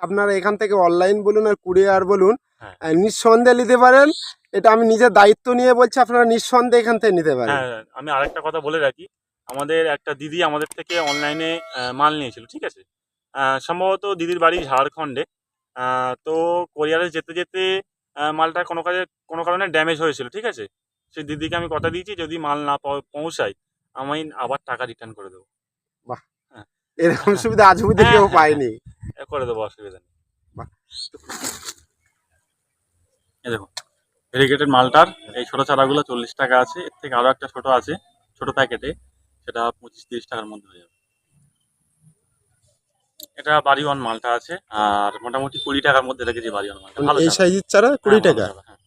আপনারা এখান থেকে অনলাইন বলুন আর কুরিয়ার বলুন হ্যাঁ। নিঃসন্দেহে নিতে পারেন। এটা আমি নিজের দায়িত্ব নিয়ে বলছি আপনারা নিঃসন্দেহে এখান থেকে নিতে পারেন। হ্যাঁ আমি আরেকটা কথা বলে রাখি। আমাদের একটা দিদি আমাদের থেকে অনলাইনে মাল নিয়েছিল ঠিক আছে? সম্ভবত দিদির বাড়ি ঝাড়খণ্ডে। তো কোরিয়ারে যেতে যেতে মালটা কোনো কাজে কোনো কারণে ড্যামেজ হয়েছিল ঠিক আছে? সেই দিদিকে আমি কথা দিয়েছি যদি মাল না পৌঁছায় আমি আবার টাকা রিটার্ন করে দেবো। এরকম সুবিধা আজ অব্দি হ্যাঁ, কেউ হ্যাঁ, পায়নি। করে দেবো অসুবিধা নেই। এই দেখো ভেরিগেটেড মালটার এই ছোট চারাগুলো চল্লিশ টাকা আছে এর থেকে আরও একটা ছোট আছে ছোট প্যাকেটে সেটা পঁচিশ তিরিশ টাকার মধ্যে হয়ে যাবে। এটা বাড়ি ওয়ান মালটা আছে আর মোটামুটি কুড়ি টাকার মধ্যে রেখেছি বাড়ি ওয়ান মালটা এই সাইজের চারা কুড়ি হ্যাঁ, টাকা? হ্যাঁ।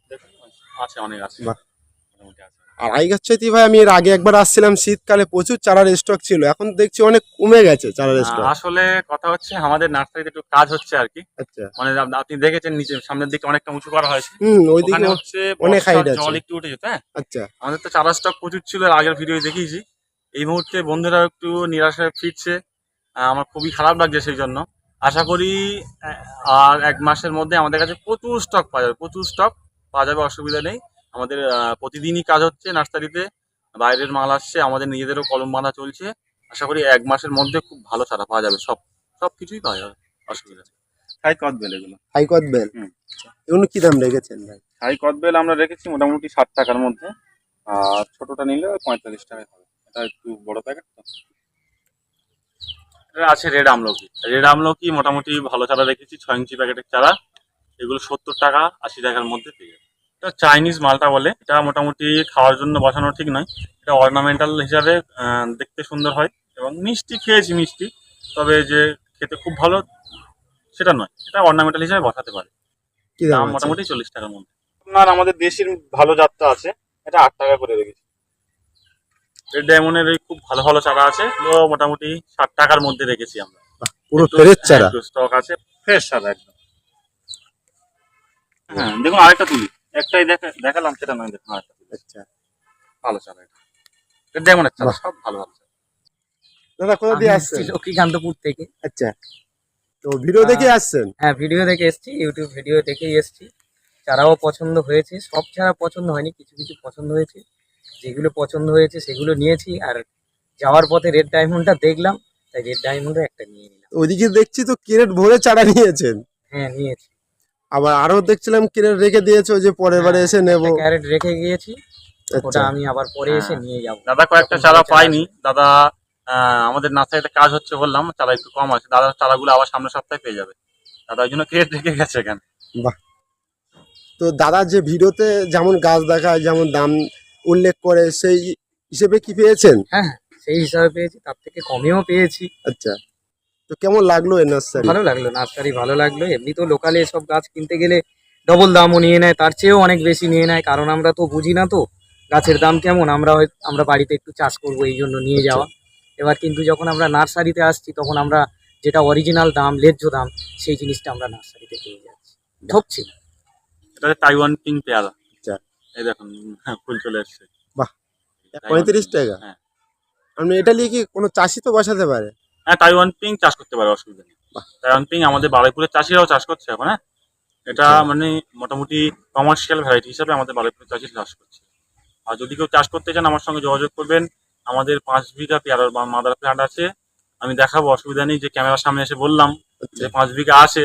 আছে অনেক আছে। মোটামুটি আছে। আর আইগাচ্ছাইতি ভাই আমি এর আগে একবার আসছিলাম শীতকালে প্রচুর চারার স্টক ছিল। এখন দেখছি অনেক কমে গেছে চারার স্টক আসলে কথা হচ্ছে আমাদের নার্সারিতে একটু কাজ হচ্ছে আর কি। আচ্ছা। মানে আপনি দেখেছেন নিচে সামনের দিকে অনেকটা উঁচু করা হয়েছে। হুম ওইদিকে ওখানে হচ্ছে অনেক height আছে। জল একটু উঠে যেত হ্যাঁ আচ্ছা। আমাদের তো চারা স্টক প্রচুর ছিল আগের ভিডিও দেখিয়েছি। এই মুহূর্তে বন্ধুরা একটু নিরাশায় ফিরছে। আমার খুবই খারাপ লাগছে সেই জন্য। আশা করি আর এক মাসের মধ্যে আমাদের কাছে প্রচুর স্টক পাওয়া যাবে প্রচুর স্টক পাওয়া যাবে অসুবিধা নেই। আমাদের প্রতিদিনই কাজ হচ্ছে নার্সারিতে বাইরের মাল আসছে আমাদের নিজেদেরও কলম বাঁধা চলছে। আশা করি এক মাসের মধ্যে খুব ভালো চারা পাওয়া যাবে সব সব কিছুই পাওয়া যাবে অসুবিধা নেই। হাই কদবেল এগুলো। বেল? এগুলো কি দাম রেখেছেন ভাই? হাই কদবেল আমরা রেখেছি মোটামুটি ষাট টাকার মধ্যে আর ছোটটা নিলে পঁয়তাল্লিশ টাকায় হবে। এটা একটু বড় প্যাকেট তো। আছে রেড আমলকি। রেড আমলকি মোটামুটি ভালো চারা রেখেছি ছয় ইঞ্চি প্যাকেটের চারা। এগুলো সত্তর টাকা আশি টাকার মধ্যে পেয়ে যাবে এটা চাইনিজ মালটা বলে। এটা মোটামুটি খাওয়ার জন্য বসানো ঠিক নয়। এটা অর্নামেন্টাল হিসাবে আহ, দেখতে সুন্দর হয় এবং মিষ্টি খেয়েছি মিষ্টি। তবে যে খেতে খুব ভালো সেটা নয়। এটা অর্নামেন্টাল হিসাবে বসাতে পারে। দাম মোটামুটি চল্লিশ টাকার মধ্যে। আপনার আমাদের দেশের ভালো জাতটা আছে। এটা আট টাকা করে রেখেছি। রেড ডায়মন্ডের এই খুব ভালো ভালো চারা আছে। মোটামুটি ষাট টাকার মধ্যে রেখেছি আমরা। পুরো ফেরের চারা। স্টক আছে। ফ্রেশ চারা একদম। হ্যাঁ দেখুন আরেকটা তুলি। একটাই দেখা দেখালাম সেটা নয় আচ্ছা। ভালো চারা এটা। রেড ডায়মন্ডের সব ভালো ভালো চারা দাদা কোথা দিয়ে আসছেন? লক্ষ্মীকান্তপুর থেকে। আচ্ছা। তো ভিডিও দেখে আসছেন? হ্যাঁ ভিডিও দেখে এসছি ইউটিউব ভিডিও দেখেই এসছি। চারাও পছন্দ হয়েছে সব চারা পছন্দ হয়নি কিছু কিছু পছন্দ হয়েছে। যেগুলো পছন্দ হয়েছে সেগুলো নিয়েছি আর যাওয়ার পথে রেড ডায়মন্ডটা দেখলাম তাই রেড ডায়মন্ডও একটা নিয়ে নিলাম। ওইদিকে দেখছি তো ক্যারেট ভরে চারা নিয়েছেন। হ্যাঁ নিয়েছি। আবার আরও দেখছিলাম ক্যারেট রেখে দিয়েছে ওই যে পরের বারে এসে নেব। ক্যারেট রেখে গিয়েছি ওটা আচ্ছা আমি আবার পরে এসে হ্যাঁ। নিয়ে যাব। দাদা কয়েকটা চারা পাইনি। দাদা আহ, আমাদের নার্সারিতে কাজ হচ্ছে বললাম চারা একটু কম আছে। দাদা চারাগুলো আবার সামনের সপ্তাহে পেয়ে যাবে। দাদা ওই জন্য ক্রেট রেখে গেছে এখানে। তো দাদা যে ভিডিওতে যেমন গাছ দেখায় যেমন দাম উল্লেখ করে সেই হিসেবে কি পেয়েছেন? হ্যাঁ হ্যাঁ, সেই হিসাবে পেয়েছি তার থেকে কমেও পেয়েছি। আচ্ছা। তো কেমন লাগল এই নার্সারি ভালো লাগল নার্সারি ভালো লাগল। এমনি তো লোকালে সব গাছ কিনতে গেলে ডবল দামও নিয়ে নেয় তার চেয়েও অনেক বেশি নিয়ে নেয় কারণ আমরা তো বুঝি না তো গাছের দাম কেমন। আমরা হয়- আমরা বাড়িতে একটু চাষ করব এই জন্য নিয়ে যাওয়া। এবার কিন্তু যখন আমরা নার্সারিতে আসছি তখন আমরা যেটা অরিজিনাল দাম লেজ্জ দাম সেই জিনিসটা আমরা নার্সারিতে পেয়ে যাচ্ছি। ঠকছি এটা তাইওয়ান পিং পেয়ারা। আচ্ছা। এই দেখুন হ্যাঁ, ফুল চলে এসছে। বাহ। পঁয়ত্রিশ টাকা? হ্যাঁ। আপনি এটা নিয়ে কি কোনো চাষি তো বসাতে পারে? হ্যাঁ তাইওয়ান পিং চাষ করতে পারে অসুবিধা নেই। বাহ। তাইওয়ান পিং আমাদের বারুইপুরের চাষিরাও চাষ করছে এখন হ্যাঁ? এটা আচ্ছা। মানে মোটামুটি কমার্শিয়াল ভ্যারাইটি হিসাবে আমাদের বারুইপুরের চাষি চাষ করছে। আর যদি কেউ চাষ করতে চান আমার সঙ্গে যোগাযোগ করবেন। আমাদের পাঁচ বিঘা পেয়ারার বা মাদার প্ল্যান্ট আছে। আমি দেখাবো অসুবিধা নেই যে ক্যামেরার সামনে এসে বললাম আচ্ছা। যে পাঁচ বিঘা আছে।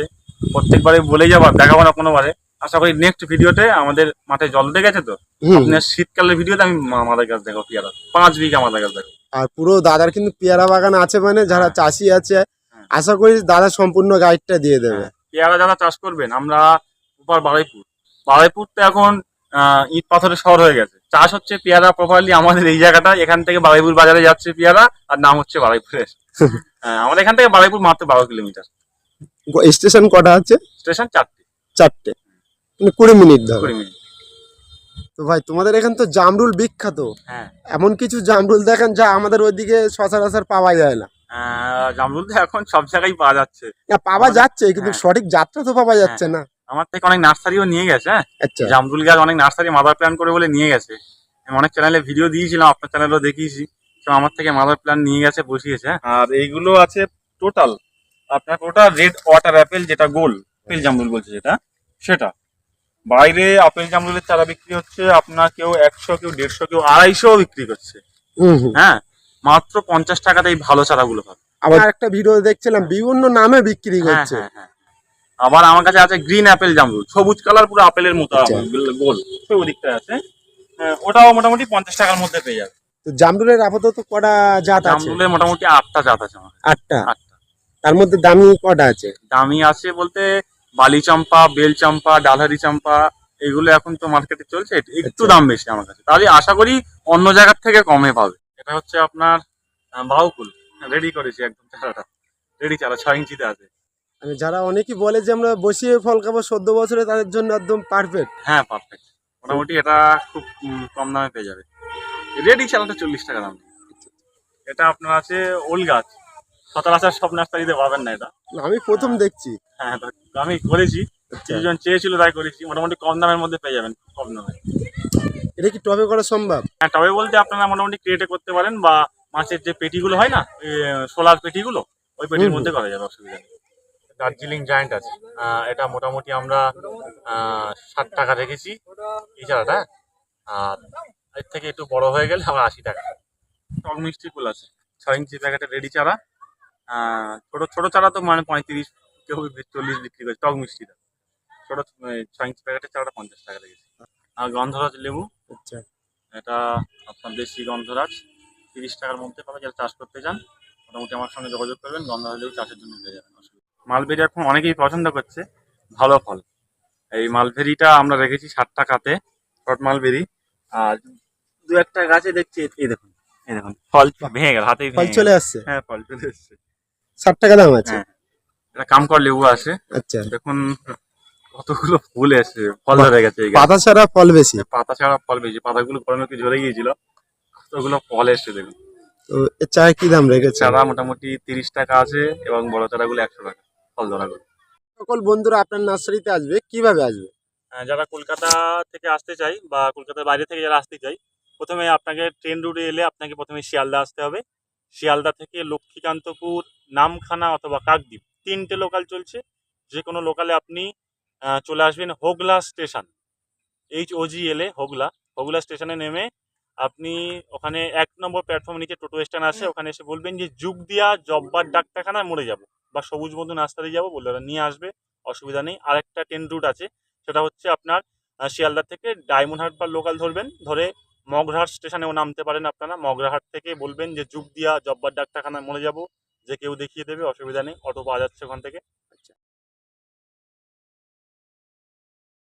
প্রত্যেকবারে বলে যাব দেখাবো না কোনোবারে। আশা করি নেক্সট ভিডিওতে আমাদের মাঠে জল দিয়ে গেছে তো আপনার শীতকালের ভিডিওতে আমি মাদার গাছ দেখাবো পেয়ারা। পাঁচ বিঘা মাদার গাছ দেখাবো। আর পুরো দাদার কিন্তু পেয়ারা বাগান আছে মানে যারা হ্যাঁ। চাষি আছে হ্যাঁ। আশা করি দাদা সম্পূর্ণ গাইডটা দিয়ে দেবে। হ্যাঁ, পেয়ারা যারা চাষ করবেন আমরা উপর বারুইপুর। বারুইপুর তো এখন ইট পাথরের শহর হয়ে গেছে। চাষ হচ্ছে পেয়ারা প্রপারলি আমাদের এই জায়গাটা এখান থেকে বারুইপুর বাজারে যাচ্ছে পেয়ারা আর নাম হচ্ছে বারুইপুরের। আমাদের এখান থেকে বারুইপুর মাত্র বারো কিলোমিটার। স্টেশন কটা আছে? স্টেশন চারটে। চারটে। মানে কুড়ি মিনিট ধরো। কুড়ি মিনিট। তো ভাই তোমাদের এখানে তো জামরুল বিখ্যাত। হ্যাঁ। এমন কিছু জামরুল দেখেন যা আমাদের ওইদিকে সচরাচর পাওয়া যায় না। আহ, জামরুল তো এখন সব জায়গায় পাওয়া যাচ্ছে। না, পাওয়া যাচ্ছে কিন্তু হ্যাঁ। সঠিক যাত্রা তো পাওয়া যাচ্ছে না। আমার থেকে অনেক নার্সারিও নিয়ে গেছে হ্যাঁ। আচ্ছা। জামরুল গাছ অনেক নার্সারি মাদার প্ল্যান করে বলে নিয়ে গেছে। আমি অনেক চ্যানেলে ভিডিও দিয়েছিলাম আপনার চ্যানেলও দেখিয়েছি। তো আমার থেকে মাদার প্ল্যান নিয়ে গেছে বসিয়েছে হ্যাঁ। আর এইগুলো আছে টোটাল আপনার ওটা রেড ওয়াটার অ্যাপেল যেটা গোল আপেল জামরুল বলছে যেটা সেটা। বাইরে আপেল জামরুলের চারা বিক্রি হচ্ছে আপনার কেউ একশো কেউ দেড়শো কেউ আড়াইশো বিক্রি করছে। হ্যাঁ মাত্র পঞ্চাশ টাকাতে এই ভালো চারাগুলো পাবে। আবার একটা ভিডিও দেখছিলাম বিভিন্ন নামে বিক্রি হ্যাঁ করছে হ্যাঁ হ্যাঁ আবার আমার কাছে আছে গ্রিন অ্যাপেল জামরুল। সবুজ কালার পুরো আপেলের মতো আচ্ছা। গোল সেই ওদিকটা আছে। হ্যাঁ, ওটাও মোটামুটি পঞ্চাশ টাকার মধ্যে পেয়ে যাবে। তো জামরুলের আপাতত কটা জাত আছে? জামরুলের মোটামুটি আটটা জাত আছে আমার আটটা। আটটা। তার মধ্যে দামি কটা আছে? দামি আছে বলতে বালি চাম্পা বেল চাম্পা ডালহারি চাম্পা এগুলো এখন তো মার্কেটে চলছে একটু- আচ্ছা। দাম বেশি আমার কাছে। তাহলে আশা করি অন্য জায়গার থেকে কমে পাবে। এটা হচ্ছে আপনার বাহুকুল। রেডি করেছি একদম চারাটা। রেডি চারা ছয় ইঞ্চিতে আছে। মানে যারা অনেকেই বলে যে আমরা বসিয়ে ফল খাব চোদ্দ বছরে তাদের জন্য একদম পারফেক্ট হ্যাঁ পারফেক্ট মোটামুটি এটা খুব কম দামে পেয়ে যাবে। রেডি চালাটা চল্লিশ টাকা দাম। এটা আপনার আছে ওল গাছ। সচরাচর সব নার্সারিতে পাবেন না এটা। আমি প্রথম দেখছি। হ্যাঁ এটা আমি করেছি। আচ্ছা। কিছুজন চেয়েছিল তাই করেছি। মোটামুটি কম দামের মধ্যে পেয়ে যাবেন কম দামে। এটা কি টবে করা সম্ভব? হ্যাঁ তবে বলতে আপনারা মোটামুটি ক্রিয়েটে করতে পারেন বা মাছের যে পেটিগুলো হয় না সোলার পেটিগুলো ওই পেটির মধ্যে করা যাবে অসুবিধা নেই। দার্জিলিং জায়েন্ট আছে। এটা মোটামুটি আমরা ষাট টাকা রেখেছি। এই চারাটা আর এর থেকে একটু বড় হয়ে গেলে আবার আশি টাকা। টক মিষ্টি ফুল আছে। ছয় ইঞ্চি প্যাকেটের রেডি চারা। ছোট ছোট চারা তো মানে পঁয়ত্রিশ কেউ চল্লিশ বিক্রি করে টক মিষ্টিটা। ছোট ছয় ইঞ্চি প্যাকেটের চারাটা পঞ্চাশ টাকা রেখেছি আর গন্ধরাজ লেবু আচ্ছা। এটা আপনার দেশি গন্ধরাজ তিরিশ টাকার মধ্যে পাবে যারা চাষ করতে চান মোটামুটি আমার সঙ্গে যোগাযোগ করবেন গন্ধরাজ লেবু চাষের জন্য পেয়ে যাবেন। মালবেরি এখন অনেকেই পছন্দ করছে ভালো ফল। এই মালবেরিটা আমরা রেখেছি ষাট টাকাতে শর্ট মালবেরি। আর দু একটা গাছে দেখছি এই দেখুন এই দেখুন ফল ভেঙে গেল হাতেই ফল চলে আসছে? হ্যাঁ ফল চলে এসছে। ষাট টাকা দাম আছে। হ্যাঁ। এটা কামকর লেবু আছে। আচ্ছা। দেখুন কতগুলো ফুল এসছে ফল ধরে গেছে এই গাছে। পাতা ছাড়া ফল বেশি। পাতা ছাড়া ফল বেশি। পাতাগুলো গরমে একটু ঝরে গিয়েছিল। কতগুলো ফল এসছে দেখুন। তো এর কি দাম রেখেছে চারা মোটামুটি তিরিশ টাকা আছে এবং বড় চারাগুলো একশো টাকা ফল ধরাগুলো সকল বন্ধুরা আপনার নার্সারিতে আসবে কীভাবে আসবে? আহ, যারা কলকাতা থেকে আসতে চাই বা কলকাতার বাইরে থেকে যারা আসতে চাই প্রথমে আপনাকে ট্রেন রুটে এলে আপনাকে প্রথমে শিয়ালদা আসতে হবে। শিয়ালদা থেকে লক্ষ্মীকান্তপুর নামখানা অথবা কাকদ্বীপ। তিনটে লোকাল চলছে। যে কোনো লোকালে আপনি চলে আসবেন হোগলা স্টেশন। এইচ ওজি এলে হোগলা। হোগলা স্টেশনে নেমে আপনি ওখানে এক নম্বর প্ল্যাটফর্মের নিচে টোটো স্ট্যান্ড আছে। ওখানে এসে বলবেন যে যুগ দিয়া জব্বার ডাক্তারখানায় মরে যাব বা সবুজ বন্ধু নাস্তাতে যাব। বললে ওরা নিয়ে আসবে অসুবিধা নেই। আরেকটা ট্রেন রুট আছে। সেটা হচ্ছে আপনার আহ, শিয়ালদা থেকে ডায়মন্ড হাট বা লোকাল ধরবেন। ধরে মগরাহাট স্টেশনেও নামতে পারেন আপনারা। মগরাহাট থেকে বলবেন যে, যুগ দিয়া জব্বার ডাক্তারখানায় মনে যাব, যে কেউ দেখিয়ে দেবে, অসুবিধা নেই, অটো পাওয়া যাচ্ছে ওখান থেকে।